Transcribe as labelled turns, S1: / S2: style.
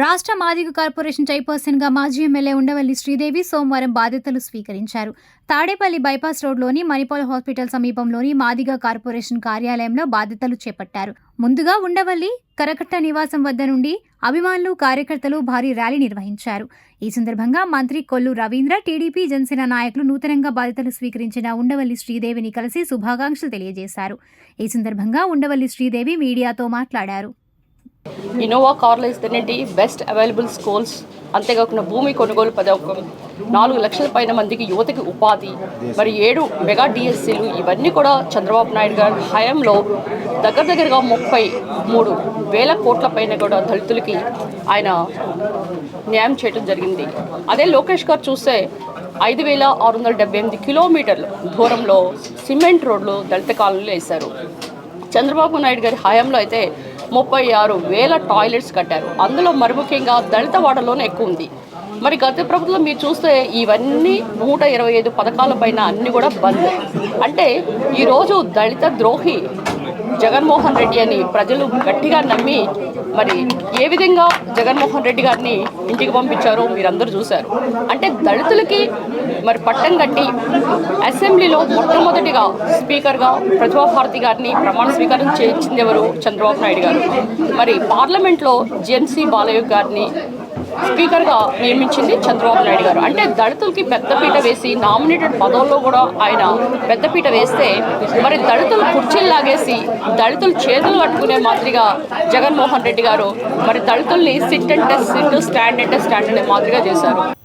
S1: రాష్ట్ర మాదిగ కార్పొరేషన్ చైర్పర్సన్గా మాజీ ఎమ్మెల్యే ఉండవల్లి శ్రీదేవి సోమవారం బాధ్యతలు స్వీకరించారు. తాడేపల్లి బైపాస్ రోడ్లోని మణిపాల్ హాస్పిటల్ సమీపంలోని మాదిగ కార్పొరేషన్ కార్యాలయంలో బాధ్యతలు చేపట్టారు. ముందుగా ఉండవల్లి కరకట్ట నివాసం వద్ద నుండి అభిమానులు కార్యకర్తలు భారీ ర్యాలీ నిర్వహించారు. ఈ సందర్భంగా మంత్రి కొల్లు రవీంద్ర టీడీపీ జనసేన నాయకులు నూతనంగా బాధ్యతలు స్వీకరించిన ఉండవల్లి శ్రీదేవిని కలిసి శుభాకాంక్షలు తెలియజేశారు. ఈ సందర్భంగా ఉండవల్లి శ్రీదేవి మీడియాతో మాట్లాడారు.
S2: ఇన్నోవా కార్లు ఇస్తేనేటి బెస్ట్ అవైలబుల్ స్కూల్స్. అంతేకాకుండా భూమి కొనుగోలు పథకం నాలుగు లక్షల పైన మందికి యువతకి ఉపాధి మరి ఏడు మెగా డిఎస్సీలు ఇవన్నీ కూడా చంద్రబాబు నాయుడు గారి హయాంలో దగ్గర దగ్గరగా ముప్పై మూడు వేల కోట్ల పైన కూడా దళితులకి ఆయన న్యాయం చేయడం జరిగింది. అదే లోకేష్ గారు చూస్తే ఐదు వేల ఆరు వందల డెబ్బై ఎనిమిది కిలోమీటర్ల దూరంలో సిమెంట్ రోడ్లు దళిత కాలనీలు వేశారు. చంద్రబాబు నాయుడు గారి హయాంలో అయితే ముప్పై ఆరు వేల టాయిలెట్స్ కట్టారు. అందులో మరి ముఖ్యంగా దళిత వాడలోనే ఎక్కువ ఉంది. మరి గత ప్రభుత్వం మీరు చూస్తే ఇవన్నీ నూట ఇరవై ఐదు పథకాల పైన అన్ని కూడా బంద్. అంటే ఈరోజు దళిత ద్రోహి జగన్మోహన్ రెడ్డి అని ప్రజలు గట్టిగా నమ్మి మరి ఏ విధంగా జగన్మోహన్ రెడ్డి గారిని ఇంటికి పంపించారో మీరందరూ చూశారు. అంటే దళితులకి మరి పట్టం కట్టి అసెంబ్లీలో మొట్టమొదటిగా స్పీకర్గా ప్రతిభాభారతి గారిని ప్రమాణ స్వీకారం చేయించింది ఎవరు చంద్రబాబు నాయుడు గారు. మరి పార్లమెంట్లో జెన్సీ బాలయ్య గారిని స్పీకర్గా నియమించింది చంద్రబాబు నాయుడు గారు. అంటే దళితులకి పెద్దపీట వేసి నామినేటెడ్ పదవుల్లో కూడా ఆయన పెద్దపీట వేస్తే మరి దళితులు కుర్చీలు లాగేసి దళితులు చేతులు కట్టుకునే మాదిరిగా జగన్మోహన్ రెడ్డి గారు మరి దళితుల్ని సిట్ అంటే సిట్ స్టాండ్ అంటే స్టాండ్ అనే మాదిరిగా చేశారు.